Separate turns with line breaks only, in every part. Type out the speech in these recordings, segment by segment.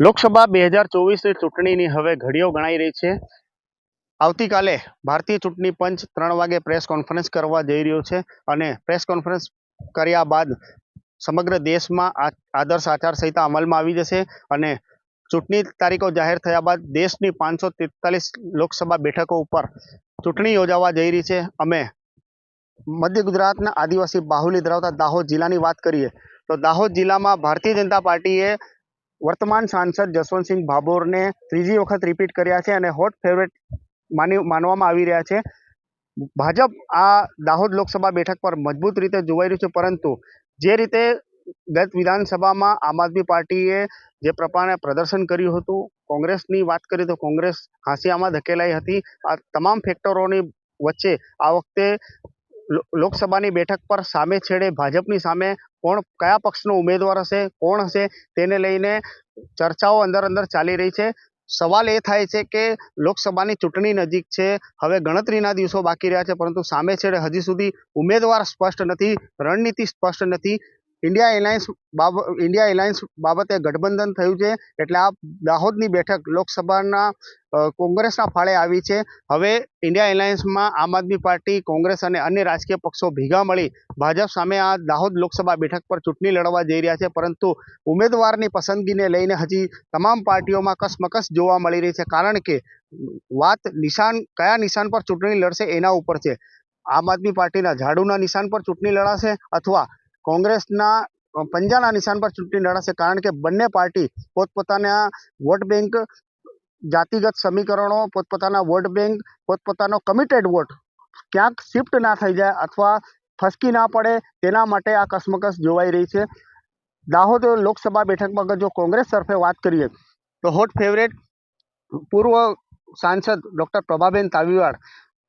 લોકસભા બે હજાર ચોવીસની ચૂંટણીની હવે ઘડીઓ ગણાઈ રહી છે. આવતીકાલે ભારતીય ચૂંટણી પંચ ત્રણ વાગે પ્રેસ કોન્ફરન્સ કરવા જઈ રહ્યો છે અને પ્રેસ કોન્ફરન્સ કર્યા બાદ સમગ્ર દેશમાં આદર્શ આચારસંહિતા અમલમાં આવી જશે અને ચૂંટણી તારીખો જાહેર થયા બાદ દેશની પાંચસો તેતાલીસ લોકસભા બેઠકો ઉપર ચૂંટણી યોજાવા જઈ રહી છે. અમે મધ્ય ગુજરાતના આદિવાસી બાહુલી ધરાવતા દાહોદ જિલ્લાની વાત કરીએ તો દાહોદ જિલ્લામાં ભારતીય જનતા પાર્ટીએ વર્તમાન સાંસદ જસવંતસિંહ ભાભોરને ત્રીજી વખત રિપીટ કર્યા છે અને હોટ ફેવરેટ માની, માનવામાં આવી રહ્યા છે. ભાજપ આ દાહોદ લોકસભા બેઠક પર મજબૂત રીતે જોવાઈ રહ્યું છે, પરંતુ જે રીતે ગત વિધાનસભામાં આમ આદમી પાર્ટીએ જે પ્રમાણે પ્રદર્શન કર્યું હતું, કોંગ્રેસની વાત કરીએ તો કોંગ્રેસ હાંસિયામાં ધકેલાઈ હતી. આ તમામ ફેક્ટરોની વચ્ચે આ વખતે લોકસભાની બેઠક પર સામે છેડે ભાજપની સામે કોણ, કયા પક્ષનો ઉમેદવાર હશે, કોણ હશે, તેને લઈને ચર્ચાઓ અંદર અંદર ચાલી રહી છે. સવાલ એ થાય છે કે લોકસભાની ચૂંટણી નજીક છે, હવે ગણતરીના દિવસો બાકી રહ્યા છે, પરંતુ સામે છેડે હજી સુધી ઉમેદવાર સ્પષ્ટ નથી, રણનીતિ સ્પષ્ટ નથી. ઇન્ડિયા એલાયન્સ બાબત ઇન્ડિયા એલાયન્સ બાબતે ગઠબંધન થયું છે એટલે આ દાહોદની બેઠક લોકસભાના કોંગ્રેસના ફાળે આવી છે. હવે ઇન્ડિયા એલાયન્સમાં આમ આદમી પાર્ટી, કોંગ્રેસ અને અન્ય રાજકીય પક્ષો ભેગા મળી ભાજપ સામે આ દાહોદ લોકસભા બેઠક પર ચૂંટણી લડવા જઈ રહ્યા છે. પરંતુ ઉમેદવારની પસંદગીને લઈને હજી તમામ પાર્ટીઓમાં કસમકસ જોવા મળી રહી છે. કારણ કે વાત નિશાન, કયા નિશાન પર ચૂંટણી લડશે એના ઉપર છે. આમ આદમી પાર્ટીના ઝાડુના નિશાન પર ચૂંટણી લડાશે અથવા કોંગ્રેસના પંજાના નિશાન પર ચૂંટણી લડાશે કારણ કે બંને પાર્ટી પોતપોતાના વોટ બેંક જાતિગત સમીકરણો, પોતપોતાના વોટ બેંક, પોતપોતાનો કમિટેડ વોટ ક્યાંક શિફ્ટ ના થઈ જાય અથવા ફસકી ના પડે તેના માટે આ કસમકસ જોવાઈ રહી છે. દાહોદ લોકસભા બેઠકમાં જો કોંગ્રેસ તરફે વાત કરીએ, તો હોટ ફેવરેટ પૂર્વ સાંસદ ડૉક્ટર પ્રભાબેન તાવીવાડ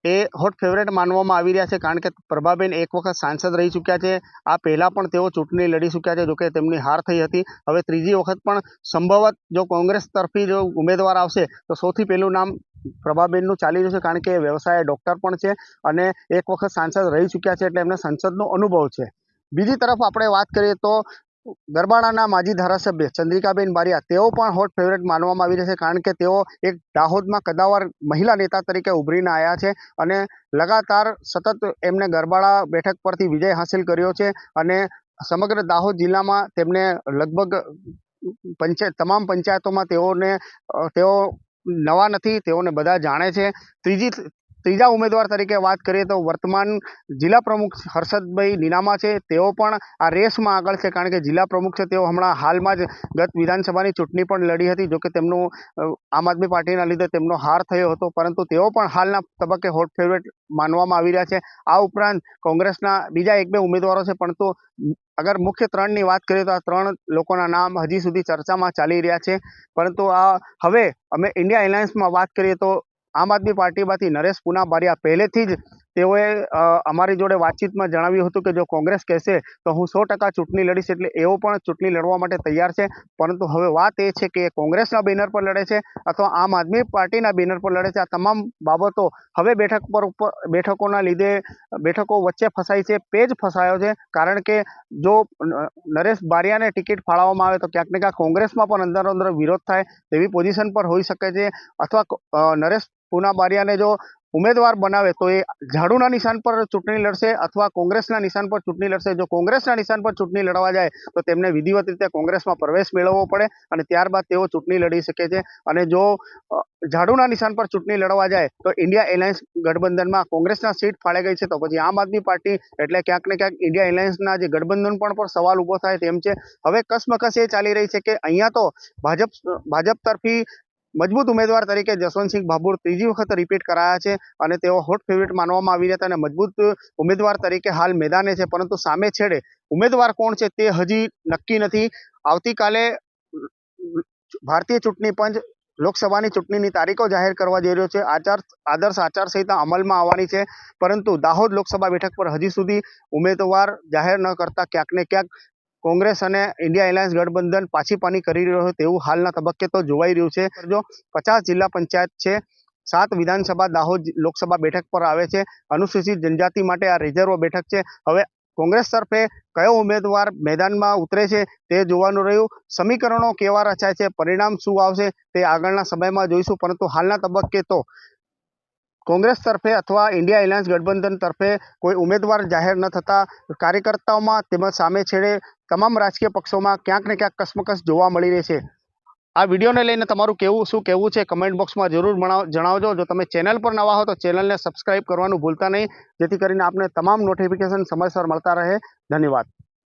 એ હોટ ફેવરેટ માનવામાં આવી રહ્યા છે કારણ કે પ્રભાબેન એક વખત સાંસદ રહી ચૂક્યા છે. આ પહેલાં પણ તેઓ ચૂંટણી લડી ચૂક્યા છે જોકે તેમની હાર થઈ હતી. હવે ત્રીજી વખત પણ સંભવત જો કોંગ્રેસ તરફી જો ઉમેદવાર આવશે, તો સૌથી પહેલું નામ પ્રભાબેનનું ચાલી રહ્યું છે કારણ કે વ્યવસાય ડૉક્ટર પણ છે અને એક વખત સાંસદ રહી ચૂક્યા છે, એટલે એમને સંસદનો અનુભવ છે. બીજી તરફ આપણે વાત કરીએ તો ગરબાડાના માજી ધારાસભ્ય ચંદ્રિકાબેન બારિયા, તેઓ પણ હોટ ફેવરેટ માનવામાં આવી રહ્યા છે કારણ કે તેઓ એક દાહોદમાં કદાવર મહિલા નેતા તરીકે ઉભરીને આવ્યા છે અને લગાતાર સતત એમને ગરબાડા બેઠક પરથી વિજય હાંસિલ કર્યો છે અને સમગ્ર દાહોદ જિલ્લામાં તેમને લગભગ પંચાયત તમામ પંચાયતોમાં તેઓને તેઓ નવા નથી, તેઓને બધા જાણે છે. ત્રીજી ત્રીજા ઉમેદવાર તરીકે વાત કરીએ તો વર્તમાન જિલ્લા પ્રમુખ હર્ષદભાઈ નીનામા છે. તેઓ પણ આ રેસમાં આગળ છે કારણ કે જિલ્લા પ્રમુખ છે. તેઓ હમણાં હાલમાં જ ગત વિધાનસભાની ચૂંટણી પણ લડી હતી જોકે તેમનું આમ આદમી પાર્ટીના લીધે તેમનો હાર થયો હતો. પરંતુ તેઓ પણ હાલના તબક્કે હોટ ફેવરેટ માનવામાં આવી રહ્યા છે. આ ઉપરાંત કોંગ્રેસના બીજા એક બે ઉમેદવારો છે. પરંતુ અગર મુખ્ય ત્રણની વાત કરીએ તો આ ત્રણ લોકોના નામ હજી સુધી ચર્ચામાં ચાલી રહ્યા છે. પરંતુ આ હવે અમે ઇન્ડિયા એલાયન્સમાં વાત કરીએ તો આમ આદમી પાર્ટીમાંથી નરેશ પુના બારિયા પહેલેથી જ તેઓએ અમારી જોડે વાતચીતમાં જણાવ્યું હતું કે જો કોંગ્રેસ કહેશે તો હું સો ટકા ચૂંટણી લડીશ એટલે એઓ પણ ચૂંટણી લડવા માટે તૈયાર છે. પરંતુ હવે વાત એ છે કે કોંગ્રેસના બેનર પર લડે છે અથવા આમ આદમી પાર્ટીના બેનર પર લડે છે. આ તમામ બાબતો હવે બેઠક પર ઉપર બેઠકોના લીધે, બેઠકો વચ્ચે ફસાઈ છે, પેજ ફસાયો છે. કારણ કે જો નરેશ બારિયાને ટિકિટ ફાળવવામાં આવે તો ક્યાંક ને ક્યાંક કોંગ્રેસમાં પણ અંદર અંદર વિરોધ થાય તેવી પોઝિશન પર હોઈ શકે છે. અથવા નરેશ પૂના બારિયાને જો ઉમેદવાર બનાવે તો એ ઝાડુના નિશાન પર ચૂંટણી લડશે અથવા કોંગ્રેસના નિશાન પર ચૂંટણી લડશે? જો કોંગ્રેસના નિશાન પર ચૂંટણી લડવા જાય, તો તેમને વિધિવત રીતે કોંગ્રેસમાં પ્રવેશ મેળવવો પડે અને ત્યારબાદ તેઓ ચૂંટણી લડી શકે છે. અને જો ઝાડુના નિશાન પર ચૂંટણી લડવા જાય, તો ઇન્ડિયા એલાયન્સ ગઠબંધનમાં કોંગ્રેસના સીટ ફાળે ગઈ છે. તો પછી આમ આદમી પાર્ટી એટલે ક્યાંક ને ક્યાંક ઇન્ડિયા એલાયન્સના જે ગઠબંધન પણ પર સવાલ ઊભો થાય તેમ છે. હવે કસમકસ એ ચાલી રહી છે કે અહીંયા તો ભાજપ ભાજપ તરફી મજબૂત ઉમેદવાર તરીકે જસવંતસિંહ ભાભોર ત્રીજી વખત રિપીટ કરાયા છે અને તેઓ હોટ ફેવરિટ માનવામાં આવી રહ્યા હતા અને મજબૂત ઉમેદવાર તરીકે હાલ મેદાને છે. પરંતુ સામે છેડે ઉમેદવાર કોણ છે તે હજી નક્કી નથી. આવતીકાલે ભારતીય ચૂંટણી પંચ લોકસભાની ચૂંટણીની તારીખો જાહેર કરવા જઈ રહ્યો છે. આચાર, આદર્શ આચારસંહિતા અમલમાં આવવાની છે. પરંતુ દાહોદ લોકસભા બેઠક પર હજી સુધી ઉમેદવાર જાહેર ન કરતા ક્યાંક ને ક્યાંક કોંગ્રેસ અને ઇન્ડિયા એલાયન્સ ગઠબંધન પાછી પાની કરી રહ્યો છે તેવું હાલના તબક્કે તો જોવાઈ રહ્યું છે. જો પચાસ જિલ્લા પંચાયત છે, સાત વિધાનસભા દાહોદ લોકસભા બેઠક પર આવે છે, અનુસૂચિત જનજાતિ માટે આ રિઝર્વ બેઠક છે. હવે કોંગ્રેસ તરફે કયો ઉમેદવાર મેદાનમાં ઉતરે છે તે જોવાનું રહ્યું. સમીકરણો કેવા રચાય છે, પરિણામ શું આવશે તે આગળના સમયમાં જોઈશું. પરંતુ હાલના તબક્કે તો કોંગ્રેસ તરફે અથવા ઇન્ડિયા એલાયન્સ ગઠબંધન તરફે કોઈ ઉમેદવાર જાહેર ન થતા કાર્યકર્તાઓમાં તેમજ સામે છેડે તમામ રાજકીય પક્ષોમાં ક્યાંક ને ક્યાંક કસમકસ જોવા મળી રહી છે. આ વિડીયોને લઈને તમારું કેવું, શું કહેવું છે કમેન્ટ બોક્સમાં જરૂર જણાવજો. જો તમે ચેનલ પર નવા હો તો ચેનલને સબસ્ક્રાઇબ કરવાનું ભૂલતા નહીં. જેથી કરીને આપને તમામ નોટિફિકેશન સમયસર મળતા રહે. ધન્યવાદ.